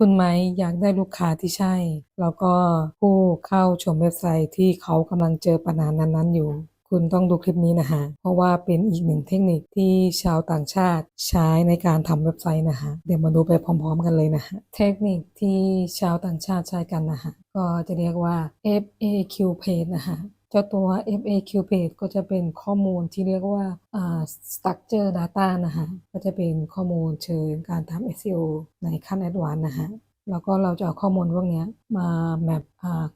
คุณไหมอยากได้ลูกค้าที่ใช่ แล้วก็ผู้เข้าชมเว็บไซต์ที่เขากำลังเจอปัญหานั้นๆอยู่ คุณต้องดูคลิปนี้นะฮะเพราะว่าเป็นอีกหนึ่งเทคนิคที่ชาวต่างชาติใช้ในการทำเว็บไซต์นะฮะเดี๋ยวมาดูไปพร้อม ๆ กันเลยนะฮะเทคนิคที่ชาวต่างชาติใช้กันนะฮะก็จะเรียกว่า FAQ page นะฮะ เจ้าตัว FAQ page ก็จะเป็นข้อมูลที่เรียกว่า structure data นะฮะก็จะเป็นข้อมูลเชิงการทำ SEO ในขั้น advanced นะฮะแล้วก็เราจะเอาข้อมูลพวกนี้มาแมป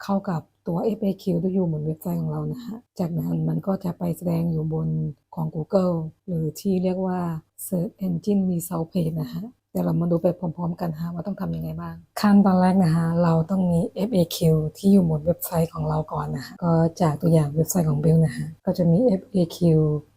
เข้ากับตัว FAQ ที่อยู่บนเว็บไซต์ของเรานะฮะจากนั้นมันก็จะไปแสดงอยู่บนของ Google หรือที่เรียกว่า Search Engine Result Page นะฮะ เดี๋ยวเรามาดูไปพร้อมๆ กันฮะว่าต้องทำยังไงบ้าง ขั้นตอนแรกนะฮะเราต้องมี FAQ ที่อยู่บนเว็บไซต์ของเราก่อนนะฮะก็จากตัวอย่างเว็บไซต์ของ Bill นะฮะก็จะมี FAQ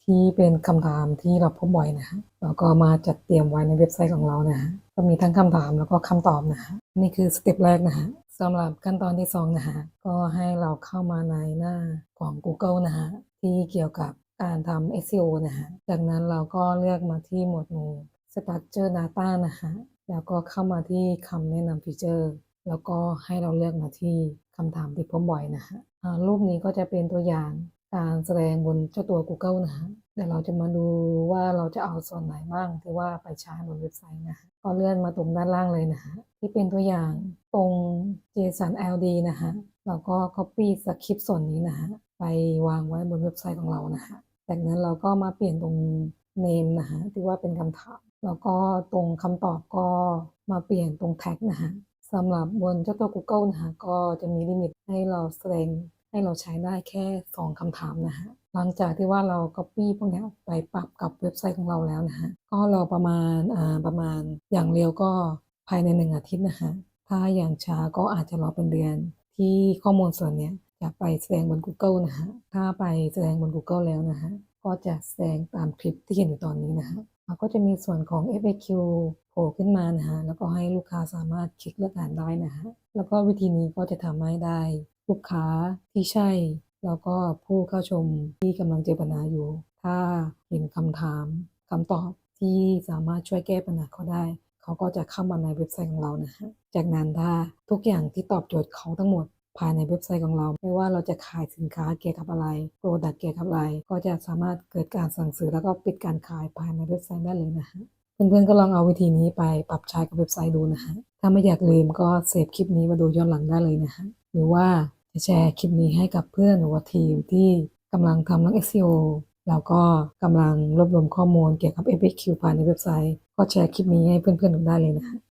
ที่เป็นคำถามที่เราพบบ่อยนะฮะแล้วก็มาจัดเตรียมไว้ในเว็บไซต์ของเรานะฮะก็มีทั้งคำถามแล้วก็คำตอบนะฮะนี่คือสเต็ปแรกนะฮะสำหรับขั้นตอนที่สองนะฮะก็ให้เราเข้ามาในหน้าของ Google นะฮะที่เกี่ยวกับการทำ SEO นะฮะจากนั้นเราก็เลือกมาที่หมวดหมู่ Structure Data นะฮะแล้วก็เข้ามาที่คำแนะนำฟีเจอร์ แล้วก็ให้เราเลือกมาที่คำถามที่พบบ่อยนะฮะรูปนี้ก็จะเป็นตัวอย่างการแสดงบนเจ้าตัว Google นะฮะเดี๋ยวเราจะมาดูว่าเราจะเอาส่วนไหนบ้างที่ว่าไปใช้บนเว็บไซต์นะฮะก็เลื่อนมาตรงด้านล่างเลยนะฮะที่เป็นตัวอย่างตรง JSON LD นะฮะแล้วก็ copy สคริปต์ส่วนนี้นะฮะไปวางไว้บนเว็บไซต์ของเรานะฮะจากนั้นเราก็มาเปลี่ยนตรง name นะฮะที่ว่าเป็นคำถาม แล้วก็ตรงคำตอบก็มาเปลี่ยนตรง tag นะฮะสำหรับบนเจ้าตัว Google นะฮะก็จะมีลิมิตให้เราแสดงให้เราใช้ได้แค่ 2คำถามนะฮะ หลังจากที่ว่าเรา copy พวกนี้ไปปรับกับเว็บไซต์ของเราแล้วนะฮะ ก็รอประมาณอ่าประมาณอย่างเร็วก็ภายในหนึ่งอาทิตย์นะฮะถ้าอย่างช้าก็อาจจะรอเป็นเดือน ที่ข้อมูลส่วนเนี้ยจะไปแสดงบน Google นะฮะ ถ้าไปแสดงบน Google แล้วนะฮะ ก็จะแสดงตามคลิปที่เห็นอยู่ตอนนี้นะฮะแล้วก็จะมีส่วนของ FAQ โผล่ขึ้นมานะฮะแล้วก็ให้ลูกค้าสามารถคลิกเลือกอ่านได้นะฮะแล้วก็วิธีนี้ก็จะทำให้ได้ลูกค้าที่ใช่ แล้วก็ผู้เข้าชมที่กำลังเจอปัญหาอยู่ ถ้าเห็นคำถามคำตอบที่สามารถช่วยแก้ปัญหาเขาได้ เขาก็จะเข้ามาในเว็บไซต์ของเรานะฮะจากนั้นถ้าทุกอย่างที่ตอบโจทย์เขาทั้งหมด ภายในเว็บไซต์ของเรา ไม่ว่าเราจะขายสินค้าเกี่ยวกับอะไรโปรดักต์เกี่ยวกับอะไร ก็จะสามารถเกิดการสั่งซื้อแล้วก็ปิดการขายภายในเว็บไซต์ได้เลยนะฮะเพื่อนๆก็ลองเอาวิธีนี้ไปปรับใช้กับเว็บไซต์ดูนะฮะถ้าไม่อยากลืมก็เซฟคลิปนี้มาดูย้อนหลังได้เลยนะฮะหรือว่าจะแชร์คลิปนี้ให้กับเพื่อนหรือว่าทีมที่กำลังทำเรื่อง SEO แล้วก็กำลังรวบรวมข้อมูลเกี่ยวกับ FAQ ภายในเว็บไซต์ ก็แชร์คลิปนี้ให้เพื่อนๆดูได้เลยนะฮะ